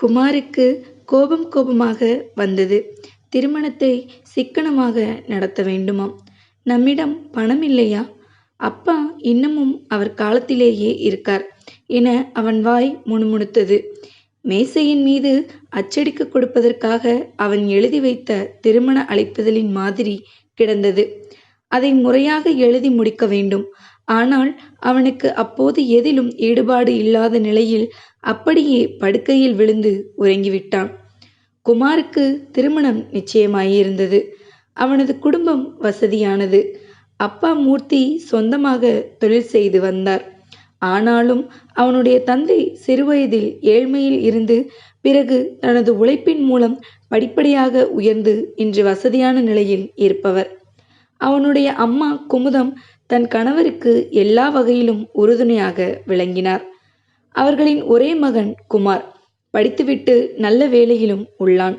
குமாருக்கு கோபம் கோபமாக வந்தது. திருமணத்தை சிக்கனமாக நடத்த வேண்டுமாம். நம்மிடம் பணம் இல்லையா? அப்பா இன்னமும் அவர் காலத்திலேயே இருக்கார் என அவன் வாய் முணுமுணுத்தது. மேசையின் மீது அச்சடிக்க கொடுப்பதற்காக அவன் எழுதி வைத்த திருமண அழைப்புதலின் மாதிரி கிடந்தது. அதை முறையாக எழுதி முடிக்க வேண்டும். ஆனால் அவனுக்கு அப்போது எதிலும் ஈடுபாடு இல்லாத நிலையில் அப்படியே படுக்கையில் விழுந்து உறங்கிவிட்டான். குமாருக்கு திருமணம் நிச்சயமாயிருந்தது. அவனது குடும்பம் வசதியானது. அப்பா மூர்த்தி சொந்தமாக தொழில் செய்து வந்தார். ஆனாலும் அவனுடைய தந்தை சிறுவயதில் ஏழ்மையில் இருந்து பிறகு தனது உழைப்பின் மூலம் படிப்படியாக உயர்ந்து இன்று வசதியான நிலையில் இருப்பவர். அவனுடைய அம்மா குமுதம் தன் கணவருக்கு எல்லா வகையிலும் உறுதுணையாக விளங்கினார். அவர்களின் ஒரே மகன் குமார். படித்துவிட்டு நல்ல வேலையிலும் உள்ளான்.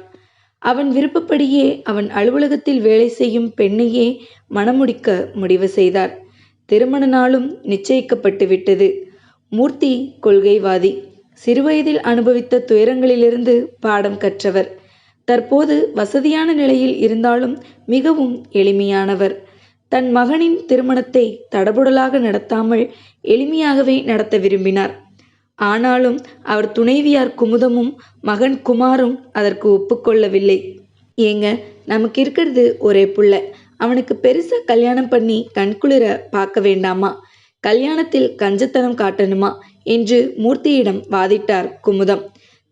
அவன் விருப்பப்படியே அவன் அலுவலகத்தில் வேலை செய்யும் பெண்ணையே மணமுடிக்க முடிவு செய்தார். திருமண நாளும் நிச்சயிக்கப்பட்டு விட்டது. மூர்த்தி கொள்கைவாதி. சிறுவயதில் அனுபவித்த துயரங்களிலிருந்து பாடம் கற்றவர். தற்போது வசதியான நிலையில் இருந்தாலும் மிகவும் எளிமையானவர். தன் மகனின் திருமணத்தை தடபுடலாக நடத்தாமல் எளிமையாகவே நடத்த விரும்பினார். ஆனாலும் அவர் துணைவியார் குமுதமும் மகன் குமாரும் அதற்கு ஒப்புக்கொள்ளவில்லை. ஏங்க நமக்கு இருக்கிறது ஒரே புள்ள. அவனுக்கு பெருசா கல்யாணம் பண்ணி கண்குளிர பார்க்க வேண்டாமா? கல்யாணத்தில் கஞ்சத்தனம் காட்டணுமா? என்று மூர்த்தியிடம் வாதிட்டார் குமுதம்.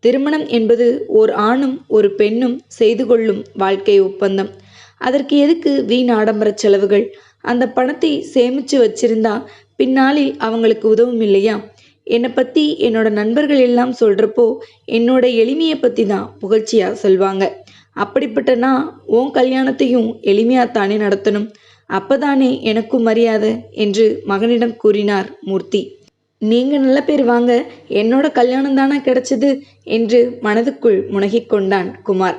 திருமணம் என்பது ஓர் ஆணும் ஒரு பெண்ணும் செய்து கொள்ளும் வாழ்க்கை ஒப்பந்தம். அதற்கு எதுக்கு வீண் ஆடம்பர செலவுகள்? அந்த பணத்தை சேமிச்சு வச்சிருந்தா பின்னாளில் அவங்களுக்கு உதவும் இல்லையா என்னை பற்றி என்னோட நண்பர்கள் எல்லாம் சொல்கிறப்போ என்னோட எளிமையை பற்றி தான் புகழ்ச்சியாக சொல்வாங்க. அப்படிப்பட்ட நான் உன் கல்யாணத்தையும் எளிமையாகத்தானே நடத்தணும். அப்பதானே எனக்கும் மரியாதை என்று மகனிடம் கூறினார் மூர்த்தி. நீங்கள் நல்ல பேர் வாங்க என்னோட கல்யாணம் தானா கிடைச்சது என்று மனதுக்குள் முனகிக் கொண்டான் குமார்.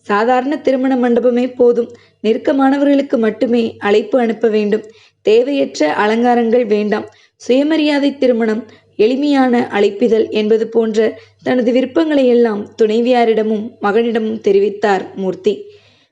சாதாரண திருமண மண்டபமே போதும். நெருக்கமானவர்களுக்கு மட்டுமே அழைப்பு அனுப்ப வேண்டும். தேவையற்ற அலங்காரங்கள் வேண்டாம். சுயமரியாதை திருமணம் எளிமையான அழைப்பிதழ் என்பது போன்ற தனது விருப்பங்களை எல்லாம் துணைவியாரிடமும் மகனிடமும் தெரிவித்தார் மூர்த்தி.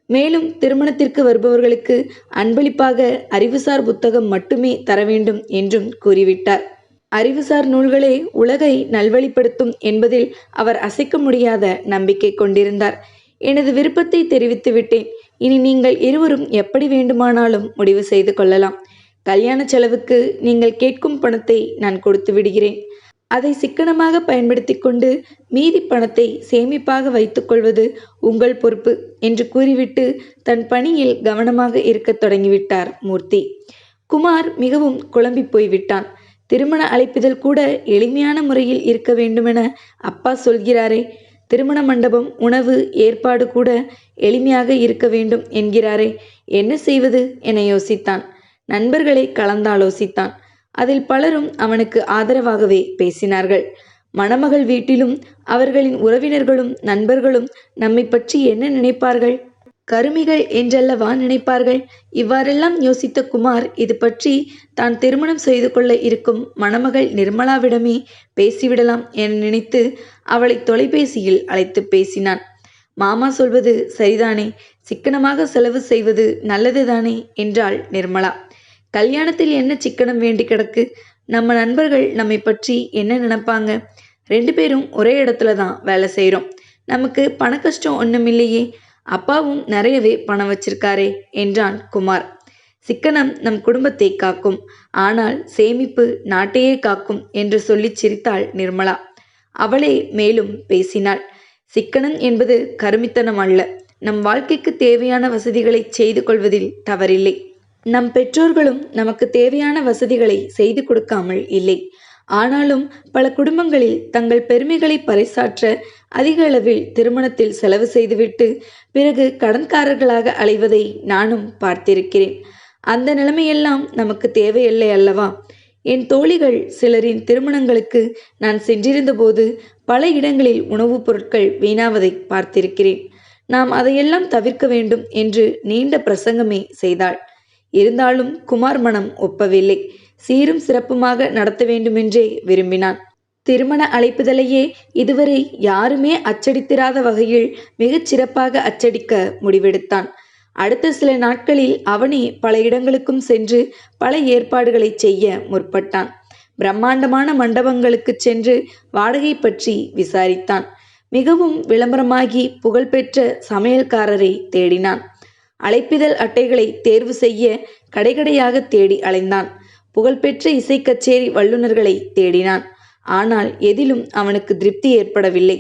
மேலும் திருமணத்திற்கு வருபவர்களுக்கு அன்பளிப்பாக அறிவுசார் புத்தகம் மட்டுமே தர வேண்டும் என்றும் கூறிவிட்டார். அறிவுசார் நூல்களே உலகை நல்வழிப்படுத்தும் என்பதில் அவர் அசைக்க முடியாத நம்பிக்கை கொண்டிருந்தார். எனது விருப்பத்தை தெரிவித்து விட்டேன் இனி நீங்கள் இருவரும் எப்படி வேண்டுமானாலும் முடிவு செய்து கொள்ளலாம். கல்யாண செலவுக்கு நீங்கள் கேட்கும் பணத்தை நான் கொடுத்து விடுகிறேன். அதை சிக்கனமாக பயன்படுத்தி கொண்டு மீதி பணத்தை சேமிப்பாக வைத்துக்கொள்வது உங்கள் பொறுப்பு என்று கூறிவிட்டு தன் பணியில் கவனமாக இருக்கத் தொடங்கிவிட்டார் மூர்த்தி. குமார் மிகவும் குழம்பி போய்விட்டான். திருமண அழைப்பிதழ் கூட எளிமையான முறையில் இருக்க வேண்டுமென அப்பா சொல்கிறாரே திருமண மண்டபம் உணவு ஏற்பாடு கூட எளிமையாக இருக்க வேண்டும் என்கிறாரே என்ன செய்வது? என யோசித்தான். நண்பர்களை கலந்தாலோசித்தான். அதில் பலரும் அவனுக்கு ஆதரவாகவே பேசினார்கள். மணமகள் வீட்டிலும் அவர்களின் உறவினர்களும் நண்பர்களும் நம்மை பற்றி என்ன நினைப்பார்கள்? கருமிகள் என்றல்லவா நினைப்பார்கள்? இவ்வாறெல்லாம் யோசித்த குமார் இது பற்றி தான் திருமணம் செய்து கொள்ள இருக்கும் மணமகள் நிர்மலாவிடமே பேசிவிடலாம் என நினைத்து அவளை தொலைபேசியில் அழைத்து பேசினான். மாமா சொல்வது சரிதானே? சிக்கனமாக செலவு செய்வது நல்லதுதானே? என்றாள் நிர்மலா. கல்யாணத்தில் என்ன சிக்கனம் வேண்டி கிடக்கு? நம்ம நண்பர்கள் நம்மை பற்றி என்ன நினைப்பாங்க? ரெண்டு பேரும் ஒரே இடத்துல தான் வேலை செய்கிறோம் நமக்கு பண கஷ்டம் ஒன்றும் இல்லையே. அப்பாவும் நிறையவே பணம் வச்சிருக்காரே என்றான் குமார். சிக்கனம் நம் குடும்பத்தை காக்கும். ஆனால் சேமிப்பு நாட்டையே காக்கும் என்று சொல்லி சிரித்தாள் நிர்மலா. அவளே மேலும் பேசினாள். சிக்கனம் என்பது கருமித்தனம் அல்ல. நம் வாழ்க்கைக்கு தேவையான வசதிகளை செய்து கொள்வதில் தவறில்லை. நம் பெற்றோர்களும் நமக்கு தேவையான வசதிகளை செய்து கொடுக்காமல் இல்லை. ஆனாலும் பல குடும்பங்களில் தங்கள் பெருமைகளை பறைசாற்ற அதிக அளவில் திருமணத்தில் செலவு செய்துவிட்டு பிறகு கடன்காரர்களாக அலைவதை நானும் பார்த்திருக்கிறேன். அந்த நிலைமையெல்லாம் நமக்கு தேவையில்லை அல்லவா? என் தோழிகள் சிலரின் திருமணங்களுக்கு நான் சென்றிருந்தபோது பல இடங்களில் உணவுப் பொருட்கள் வீணாவதை பார்த்திருக்கிறேன். நாம் அதையெல்லாம் தவிர்க்க வேண்டும் என்று நீண்ட பிரசங்கமே செய்தாள். இருந்தாலும் குமார் மனம் ஒப்பவில்லை. சீரும் சிறப்புமாக நடத்த வேண்டுமென்றே விரும்பினான். திருமண அழைப்புதலையே இதுவரை யாருமே அச்சடித்திராத வகையில் மிகச் சிறப்பாக அச்சடிக்க முடிவெடுத்தான். அடுத்த சில நாட்களில் அவனே பல இடங்களுக்கும் சென்று பல ஏற்பாடுகளை செய்ய முற்பட்டான். பிரம்மாண்டமான மண்டபங்களுக்குச் சென்று வாடகை பற்றி விசாரித்தான். மிகவும் விளம்பரமாகி புகழ்பெற்ற சமையல்காரரை தேடினான். அழைப்பிதழ் அட்டைகளை தேர்வு செய்ய கடைகடையாக தேடி அலைந்தான். புகழ்பெற்ற இசை கச்சேரி வல்லுநர்களை தேடினான். ஆனால் எதிலும் அவனுக்கு திருப்தி ஏற்படவில்லை.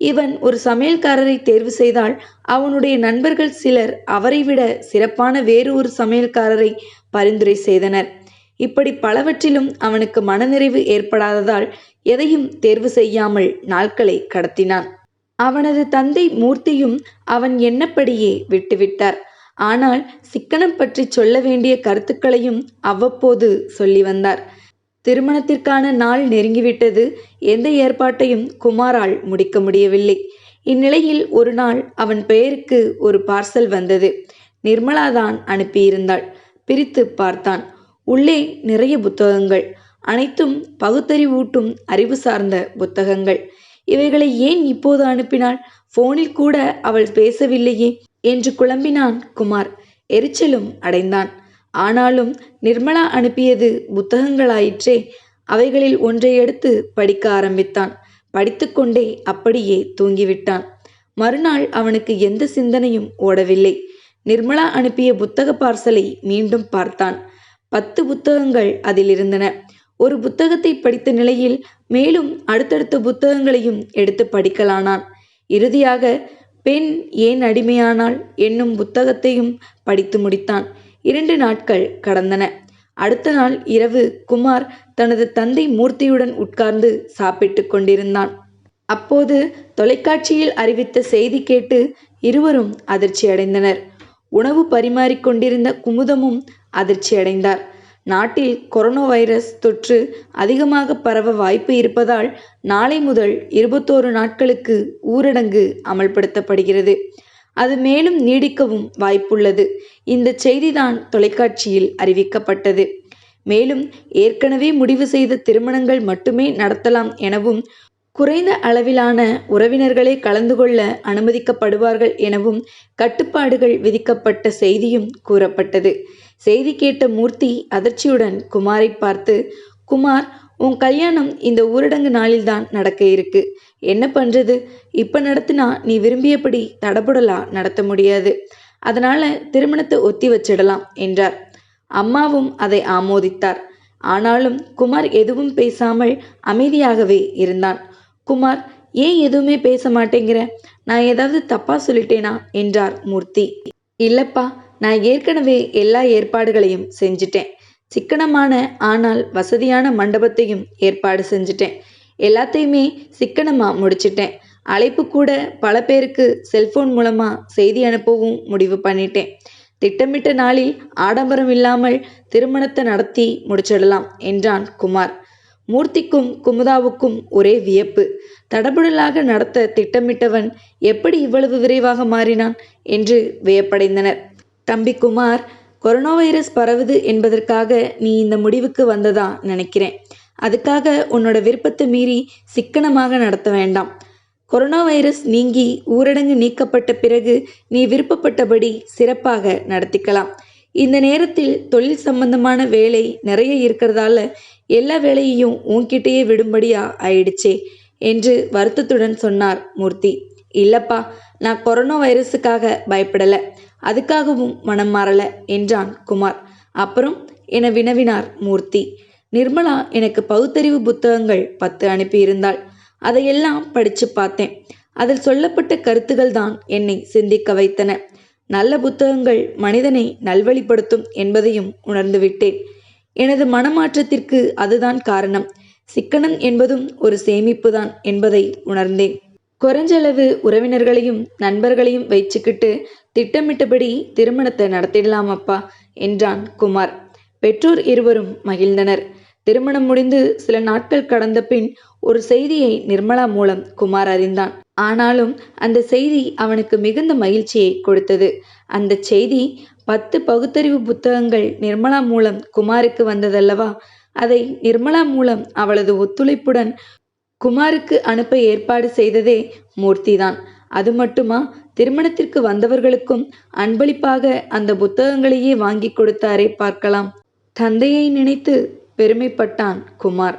இவன் ஒரு சமையல்காரரை தேர்வு செய்தால் அவனுடைய நண்பர்கள் சிலர் அவரை விட சிறப்பான வேறு ஒரு சமையல்காரரை பரிந்துரை செய்தனர். இப்படி பலவற்றிலும் அவனுக்கு மனநிறைவு ஏற்படாததால் எதையும் தேர்வு செய்யாமல் நாட்களை கடத்தினான். அவனது தந்தை மூர்த்தியும் அவன் எண்ணப்படியே விட்டுவிட்டார். ஆனால் சிக்கனம் பற்றி சொல்ல வேண்டிய கருத்துக்களையும் அவ்வப்போது சொல்லி வந்தார். திருமணத்திற்கான நாள் நெருங்கிவிட்டது. எந்த ஏற்பாட்டையும் குமாரால் முடிக்க முடியவில்லை. இந்நிலையில் ஒரு நாள் அவன் பெயருக்கு ஒரு பார்சல் வந்தது. நிர்மலாதான் அனுப்பியிருந்தாள். பிரித்து பார்த்தான். உள்ளே நிறைய புத்தகங்கள். அனைத்தும் பகுத்தறிவூட்டும் அறிவு சார்ந்த புத்தகங்கள். இவைகளை ஏன் இப்போது அனுப்பினாள்? போனில் கூட அவள் பேசவில்லையே. என்று குழம்பினான் குமார். எரிச்சலும் அடைந்தான். ஆனாலும் நிர்மலா அனுப்பியது புத்தகங்களாயிற்றே அவைகளில் ஒன்றை எடுத்து படிக்க ஆரம்பித்தான். படித்துக்கொண்டே அப்படியே தூங்கிவிட்டான். மறுநாள் அவனுக்கு எந்த சிந்தனையும் ஓடவில்லை. நிர்மலா அனுப்பிய புத்தக பார்சலை மீண்டும் பார்த்தான். பத்து புத்தகங்கள் அதில் இருந்தன. ஒரு புத்தகத்தை படித்த நிலையில் மேலும் அடுத்தடுத்த புத்தகங்களையும் எடுத்து படிக்கலானான். இறுதியாக பெண் ஏன் அடிமையானாள் என்னும் புத்தகத்தையும் படித்து முடித்தான். இரண்டு நாட்கள் கடந்தன. அடுத்த நாள் இரவு குமார் தனது தந்தை மூர்த்தியுடன் உட்கார்ந்து சாப்பிட்டு கொண்டிருந்தான். அப்போது தொலைக்காட்சியில் அறிவித்த செய்தி கேட்டு இருவரும் அதிர்ச்சி அடைந்தனர் உணவு பரிமாறிக்கொண்டிருந்த குமுதமும் அதிர்ச்சி அடைந்தார் நாட்டில் கொரோனா வைரஸ் தொற்று அதிகமாக பரவ வாய்ப்பு இருப்பதால் நாளை முதல் இருபத்தோரு நாட்களுக்கு ஊரடங்கு அமல்படுத்தப்படுகிறது. அது மேலும் நீடிக்கவும் வாய்ப்புள்ளது. இந்த செய்திதான் தொலைக்காட்சியில் அறிவிக்கப்பட்டது. மேலும் ஏற்கனவே முடிவு செய்த திருமணங்கள் மட்டுமே நடத்தலாம் எனவும் குறைந்த அளவிலான உறவினர்களே கலந்து கொள்ள அனுமதிக்கப்படுவார்கள் எனவும் கட்டுப்பாடுகள் விதிக்கப்பட்ட செய்தியும் கூறப்பட்டது. செய்தி கேட்ட மூர்த்தி அதிர்ச்சியுடன் குமாரை பார்த்து குமார் உன் கல்யாணம் இந்த ஊரடங்கு நாளில்தான் நடக்க இருக்கு. என்ன பண்றது? இப்ப நடத்தினா நீ விரும்பியபடி தடபுடலா நடத்த முடியாது. அதனால திருமணத்தை ஒத்தி வச்சிடலாம் என்றார். அம்மாவும் அதை ஆமோதித்தார். ஆனாலும் குமார் எதுவும் பேசாமல் அமைதியாகவே இருந்தான். குமார் ஏன் எதுவுமே பேச மாட்டேங்கிற? நான் ஏதாவது தப்பா சொல்லிட்டேனா? என்றார் மூர்த்தி. இல்லப்பா நான் ஏற்கனவே எல்லா ஏற்பாடுகளையும் செஞ்சிட்டேன். சிக்கனமான ஆனால் வசதியான மண்டபத்தையும் ஏற்பாடு செஞ்சிட்டேன். எல்லாத்தையுமே சிக்கனமாக முடிச்சிட்டேன். அழைப்பு கூட பல பேருக்கு செல்போன் மூலமாக செய்தி அனுப்பவும் முடிவு பண்ணிட்டேன். திட்டமிட்ட நாளில் ஆடம்பரம் இல்லாமல் திருமணத்தை நடத்தி முடிச்சிடலாம் என்றான் குமார். மூர்த்திக்கும் குமுதாவுக்கும் ஒரே வியப்பு. தடபுடலாக நடத்த திட்டமிட்டவன் எப்படி இவ்வளவு விரைவாக மாறினான் என்று வியப்படைந்தனர். தம்பி குமார் கொரோனா வைரஸ் பரவுது என்பதற்காக நீ இந்த முடிவுக்கு வந்ததா நினைக்கிறேன். அதுக்காக உன்னோட விருப்பத்தை மீறி சிக்கனமாக நடத்த வேண்டாம். கொரோனா வைரஸ் நீங்கி ஊரடங்கு நீக்கப்பட்ட பிறகு நீ விருப்பப்பட்டபடி சிறப்பாக நடத்திக்கலாம். இந்த நேரத்தில் தொழில் சம்பந்தமான வேலை நிறைய இருக்கிறதால எல்லா வேலையையும் உன்கிட்டயே விடும்படியா ஆயிடுச்சே என்று வருத்தத்துடன் சொன்னார் மூர்த்தி. இல்லப்பா நான் கொரோனா வைரஸுக்காக பயப்படலை. அதுக்காகவும் மனம் மாறலை என்றான் குமார். அப்புறம் என வினவினார் மூர்த்தி. நிர்மலா எனக்கு பகுத்தறிவு புத்தகங்கள் பத்து அனுப்பியிருந்தாள். அதையெல்லாம் படித்து பார்த்தேன். அதில் சொல்லப்பட்ட கருத்துகள் தான் என்னை சிந்திக்க வைத்தன. நல்ல புத்தகங்கள் மனிதனை நல்வழிப்படுத்தும் என்பதையும் உணர்ந்துவிட்டேன் எனது மனமாற்றத்திற்கு அதுதான் காரணம். சிக்கனம் என்பதும் ஒரு சேமிப்பு தான் என்பதை உணர்ந்தேன். குறைஞ்சளவு உறவினர்களையும் நண்பர்களையும் வைச்சுக்கிட்டு திட்டமிட்டபடி திருமணத்தை நடத்திடலாம் அப்பா என்றான் குமார். பெற்றோர் இருவரும் மகிழ்ந்தனர். திருமணம் முடிந்து சில நாட்கள் கடந்த பின் ஒரு செய்தியை நிர்மலா மூலம் குமார் அறிந்தான். ஆனாலும் அந்த செய்தி அவனுக்கு மிகுந்த மகிழ்ச்சியை கொடுத்தது. அந்த செய்தி பத்து பகுத்தறிவு புத்தகங்கள் நிர்மலா மூலம் குமாருக்கு வந்ததல்லவா? அதை நிர்மலா மூலம் அவளது ஒத்துழைப்புடன் குமாருக்கு அனுப்ப ஏற்பாடு செய்ததே மூர்த்திதான். அது மட்டுமா? திருமணத்திற்கு வந்தவர்களுக்கும் அன்பளிப்பாக அந்த புத்தகங்களையே வாங்கி கொடுத்தாரே பார்க்கலாம். தந்தையை நினைத்து பெருமைப்பட்டான் குமார்.